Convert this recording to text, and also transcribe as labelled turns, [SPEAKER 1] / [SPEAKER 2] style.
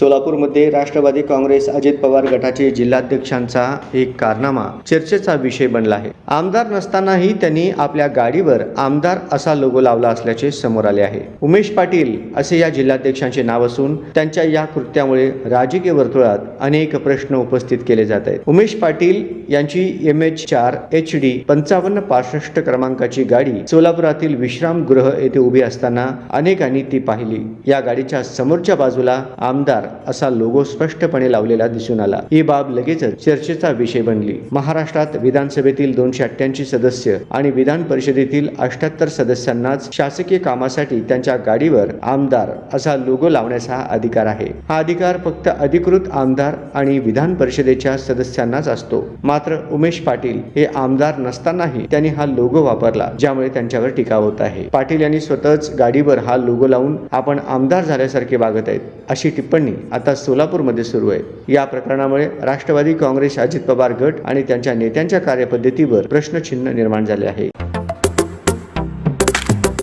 [SPEAKER 1] सोलापूरमध्ये राष्ट्रवादी काँग्रेस अजित पवार गटाचे जिल्हाध्यक्षांचा एक कारनामा चर्चेचा विषय बनला आहे. आमदार नसतानाही त्यांनी आपल्या गाडीवर आमदार असा लोगो लावला असल्याचे समोर आले आहे. उमेश पाटील असे या जिल्हाध्यक्षांचे नाव असून त्यांच्या या कृत्यामुळे राजकीय वर्तुळात अनेक प्रश्न उपस्थित केले जात आहेत. उमेश पाटील यांची एम एच चार एच डी पंचावन्न पासष्ट क्रमांकाची गाडी सोलापुरातील विश्रामगृह येथे उभी असताना अनेकांनी ती पाहिली. या गाडीच्या समोरच्या बाजूला आमदार असा लोगो स्पष्टपणे लावलेला दिसून आला. ही बाब लगेचच चर्चेचा विषय बनली. महाराष्ट्रात विधानसभेतील दोनशे अठ्ठ्याऐंशी सदस्य आणि विधान परिषदेतील अठ्याहत्तर सदस्यांनाच शासकीय कामासाठी त्यांच्या गाडीवर आमदार असा लोगो लावण्याचा अधिकार आहे. हा अधिकार फक्त अधिकृत आमदार आणि विधान परिषदेच्या सदस्यांनाच असतो. मात्र उमेश पाटील हे आमदार नसतानाही त्यांनी हा लोगो वापरला ज्यामुळे त्यांच्यावर टीका होत आहे. पाटील यांनी स्वतःच गाडीवर हा लोगो लावून आपण आमदार झाल्यासारखे वागत आहेत अशी टिप्पणी आता सोलापूरमध्ये सुरू आहे. या प्रकरणामुळे राष्ट्रवादी काँग्रेस अजित पवार गट आणि त्यांच्या नेत्यांच्या कार्यपद्धतीवर प्रश्नचिन्ह निर्माण झाले आहे.